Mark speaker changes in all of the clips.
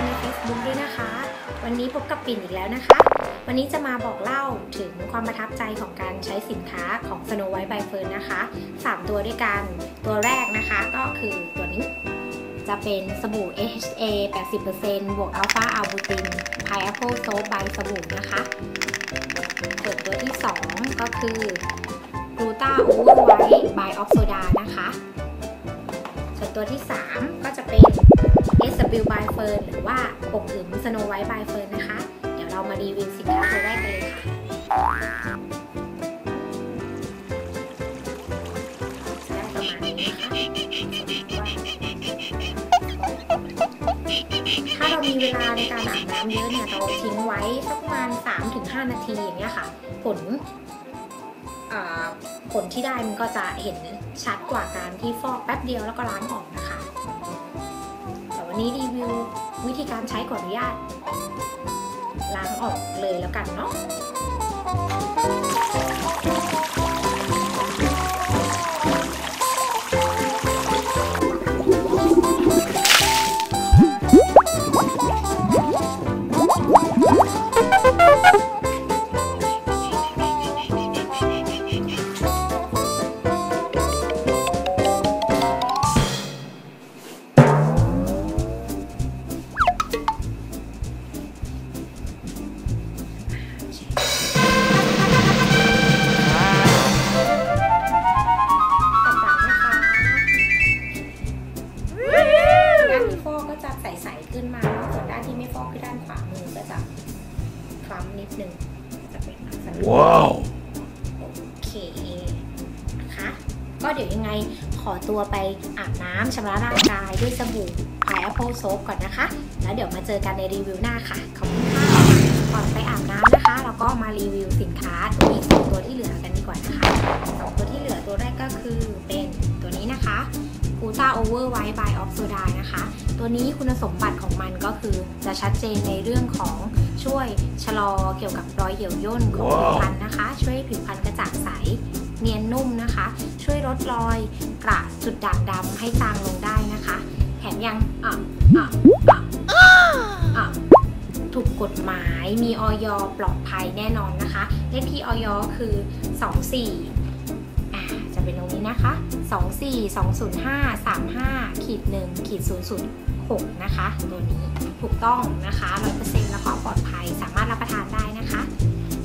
Speaker 1: คนใน Facebook ด้วยนะคะ วันนี้พบกับปิ่นอีกแล้วนะคะ วันนี้จะมาบอกเล่าถึงความประทับใจของการใช้สินค้าของ Snow White by Fern นะคะ 3 ตัวด้วยกัน ตัวแรกนะคะก็คือตัวนี้จะเป็นสบู่ AHA 80%บวกอัลฟาอัลบูติน Pineapple Soap by สบู่นะคะส่วนตัวที่ 2 ก็คือ Gluta Overwhite by Oxoda นะคะ ส่วนตัวที่ 3 SW by Fern หรือว่าปกอึม Snow White by Fern นะคะ เดี๋ยวเรามารีวิวสินค้าตัวแรกกันเลยค่ะได้ประมาณนี้นะคะถ้าเรามีเวลาในการอาบน้ำเยอะเนี่ย เราทิ้งไว้สักประมาณ 3-5 นาทีอย่างเงี้ยค่ะ ผลผลที่ได้มันก็จะเห็นชัดกว่าการที่ฟอกแป๊บเดียวแล้วก็ล้างออกนะคะ นี้รีวิววิธีการใช้ขออนุญาตล้างออกเลยแล้วกันเนาะ ด้านที่ฟอกก็จะใสๆขึ้นมาส่วนด้านที่ไม่ฟอกคือด้านขวามือก็จะคล้ำนิดนึงจะเป็นลักษณะ
Speaker 2: Wow.
Speaker 1: โอเคนะคะก็เดี๋ยวยังไงขอตัวไปอาบน้ำชำระร่างกายด้วยสบู่ Pineapple Soap ก่อนนะคะ แล้วเดี๋ยวมาเจอกันในรีวิวหน้าค่ะ ขอบคุณค่ะก่อนไปอาบน้ำนะคะเราก็มารีวิวสินค้าตัวอีกสองตัวที่เหลือกันดีกว่านะคะสองตัวที่เหลือตัวแรกก็คือเป็นตัวนี้นะคะ g u t a Over White by Oxoda นะคะ ตัวนี้คุณสมบัติของมันก็คือจะชัดเจนในเรื่องของช่วยชะลอเกี่ยวกับรอยเหี่ยวย่นของผิวพรรณนะคะ ช่วยให้ผิวพรรณกระจ่างใสเนียนนุ่มนะคะ ช่วยลดรอยกระจุดด่างดำให้จางลงได้นะคะ แถมยังอะอะอะอะถูกกฎหมายมีออยปลอดภัยแน่นอนนะคะ เลขที่ออยคือ 24อ่ จะเป็นตรงนี้นะคะ 24 205 35ขีด1ขีด006 นะคะ ตัวนี้ถูกต้องนะคะ100%แล้วก็ปลอดภัยสามารถรับประทานได้นะคะ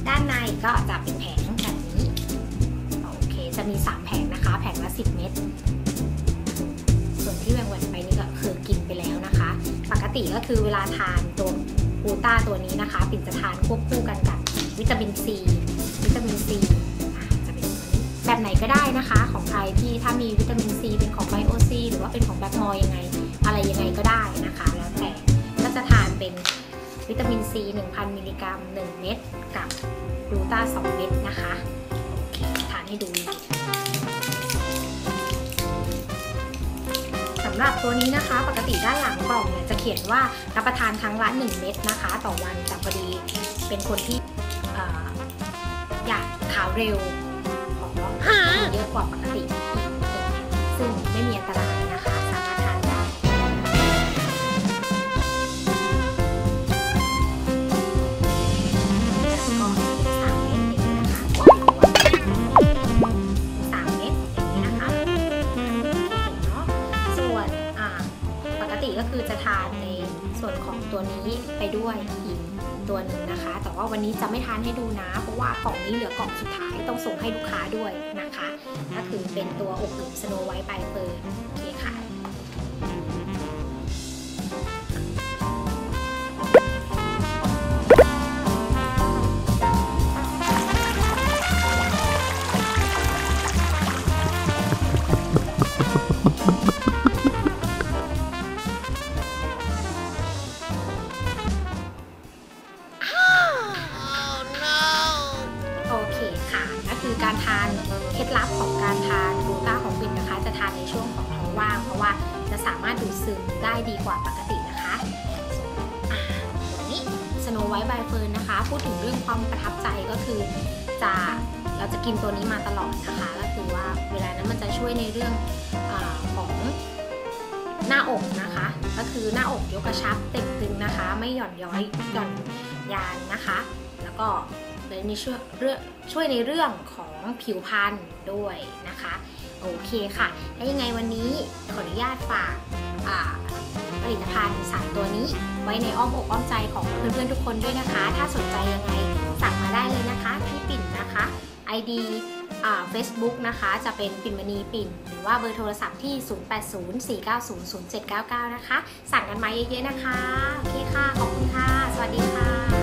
Speaker 1: ด้านในก็จะเป็นแผงแบบนี้ โอเค จะมี 3 แผงนะคะ แผงละ 10 เม็ดส่วนที่แบ่งๆไปนี่ก็คือกินไปแล้วนะคะ ปกติก็คือเวลาทานตัวกูต้าตัวนี้นะคะ ปิ่นจะทานควบคู่กันกับวิตามินซีวิตามินซี แบบไหนก็ได้นะคะ ของใครที่ถ้ามีวิตามินซีเป็นของไบโอซีหรือว่าเป็นของแบล็กมอยังไง อะไรยังไงก็ได้นะคะ แล้วแต่ก็จะทานเป็นวิตามินซี 1,000 มิลลิกรัม 1 เม็ดกับกลูตา2 เม็ดนะคะโอเคทานให้ดูเลยสำหรับตัวนี้นะคะ ปกติด้านหลังกล่องเนี่ยจะเขียนว่ารับประทานครั้งละ1เม็ดนะคะ ต่อวันแต่พอดีเป็นคนที่ออยากขาวเร็ว ขอเยอะกว่าปกติ นี้ไปด้วยอีกตัวหนึ่งนะคะ แต่ว่าวันนี้จะไม่ทานให้ดูนะ เพราะว่ากล่องนี้เหลือกล่องสุดท้ายต้องส่งให้ลูกค้าด้วยนะคะ ก็คือเป็นตัวอบอุ่นสโนไวท์ไปเฟิร์นโอเคค่ะ เคล็ดลับของการทานกลูต้าของปิ่นนะคะ จะทานในช่วงของท้องว่าง เพราะว่าจะสามารถดูดซึมได้ดีกว่าปกตินะคะอ่าตัวนี้สโนไวท์ใบเฟิร์นนะคะ พูดถึงเรื่องความประทับใจก็คือจะเราจะกินตัวนี้มาตลอดนะคะ ก็คือว่าเวลานั้นมันจะช่วยในเรื่องอของหน้าอกนะคะ ก็คือหน้าอกยกกระชับเต่งตึงนะคะ ไม่หย่อนย้อยหย่อนยานนะคะ แล้วก็ ในช่วยเรื่องช่วยในเรื่องของผิวพรรณด้วยนะคะ โอเคค่ะ และยังไงวันนี้ขออนุญาตฝากผลิตภัณฑ์สามตัวนี้ ไว้ในอ้อมอกอ้อมใจของเพื่อนๆทุกคนด้วยนะคะ ถ้าสนใจยังไงสั่งมาได้เลยนะคะที่ปิ่นนะคะ ID อ่า Facebook นะคะ จะเป็นปิ่นมณีปิ่น หรือว่าเบอร์โทรศัพท์ที่ 0804900799 นะคะ สั่งกันมาเยอะๆนะคะ โอเคค่ะ ขอบคุณค่ะ สวัสดีค่ะ